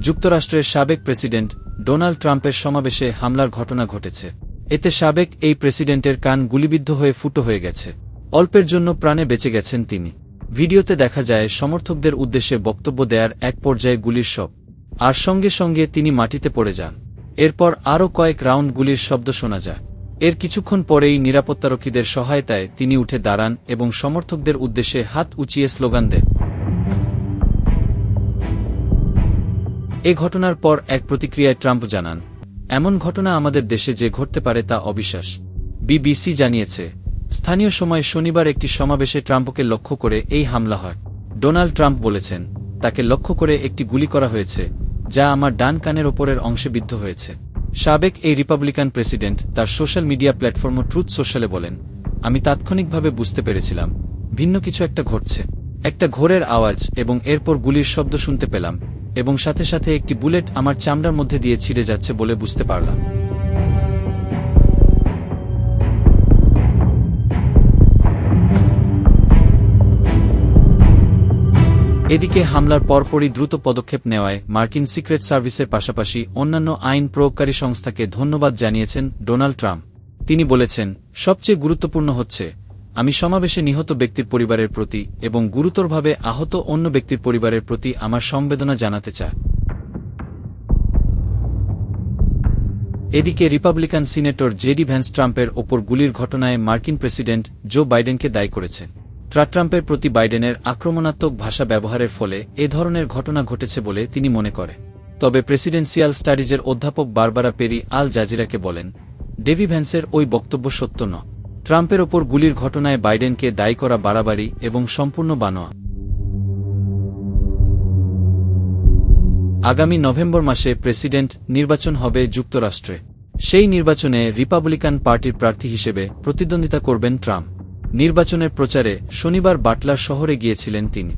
যুক্তরাষ্ট্রের সাবেক president Donald ট্রাম্পের সমাবেশে হামলার ঘটনা ঘটেছে। এতে সাবেক এই প্রেসিডেন্টের কান গুলিবিদ্ধ হয়ে ফুটো হয়ে গেছে। অল্পের জন্য প্রাণে বেঁচে গেছেন তিনি। ভিডিওতে দেখা যায়, সমর্থকদের উদ্দেশ্যে বক্তব্য দেয়ার এক পর্যায়ে গুলির শব আর সঙ্গে সঙ্গে তিনি মাটিতে পড়ে যান। এরপর আরও কয়েক রাউন্ড গুলির শব্দ শোনা যায়। এর কিছুক্ষণ পরেই নিরাপত্তারক্ষীদের সহায়তায় তিনি উঠে দাঁড়ান এবং সমর্থকদের উদ্দেশ্যে হাত উঁচিয়ে স্লোগান দেন। এ ঘটনার পর এক প্রতিক্রিয়ায় ট্রাম্প জানান, এমন ঘটনা আমাদের দেশে যে ঘটতে পারে তা অবিশ্বাস। বিবিসি জানিয়েছে, স্থানীয় সময় শনিবার একটি সমাবেশে ট্রাম্পকে লক্ষ্য করে এই হামলা হয়। ডোনাল্ড ট্রাম্প বলেছেন, তাকে লক্ষ্য করে একটি গুলি করা হয়েছে, যা আমার ডান কানের ওপরের অংশে বিদ্ধ হয়েছে। সাবেক এই রিপাবলিকান প্রেসিডেন্ট তার সোশ্যাল মিডিয়া প্ল্যাটফর্ম ট্রুথ সোশ্যালে বলেন, আমি তাৎক্ষণিকভাবে বুঝতে পেরেছিলাম, ভিন্ন কিছু একটা ঘটছে। একটা ঘোরের আওয়াজ এবং এরপর গুলির শব্দ শুনতে পেলাম এবং সাথে সাথে একটি বুলেট আমার চামড়ার মধ্যে দিয়ে ছিঁড়ে যাচ্ছে বলে বুঝতে পারলাম। এদিকে হামলার পরপরই দ্রুত পদক্ষেপ নেওয়ায় মার্কিন সিক্রেট সার্ভিসের পাশাপাশি অন্যান্য আইন প্রয়োগকারী সংস্থাকে ধন্যবাদ জানিয়েছেন ডোনাল্ড ট্রাম্প। তিনি বলেছেন, সবচেয়ে গুরুত্বপূর্ণ হচ্ছে আমি সমাবেশে নিহত ব্যক্তির পরিবারের প্রতি এবং গুরুতরভাবে আহত অন্য ব্যক্তির পরিবারের প্রতি আমার সমবেদনা জানাতে চাই। এদিকে রিপাবলিকান সিনেটর জেডি ভ্যান্স ট্রাম্পের ওপর গুলির ঘটনায় মার্কিন প্রেসিডেন্ট জো বাইডেনকে দায়ী করেছেন। ট্রা ট্রাম্পের প্রতি বাইডেনের আক্রমণাত্মক ভাষা ব্যবহারের ফলে এ ধরনের ঘটনা ঘটেছে বলে তিনি মনে করে তবে প্রেসিডেন্সিয়াল স্টাডিজের অধ্যাপক বারবারা পেরি আল জাজিরাকে বলেন, ডেভি ভ্যান্সের ওই বক্তব্য সত্য ন ট্রাম্পের ওপর গুলির ঘটনায় বাইডেনকে দায়ী করা বাড়াবাড়ি এবং সম্পূর্ণ বানোয়া। আগামী নভেম্বর মাসে প্রেসিডেন্ট নির্বাচন হবে যুক্তরাষ্ট্রে। সেই নির্বাচনে রিপাবলিকান পার্টির প্রার্থী হিসেবে প্রতিদ্বন্দ্বিতা করবেন ট্রাম্প। নির্বাচনের প্রচারে শনিবার বাটলার শহরে গিয়েছিলেন তিনি।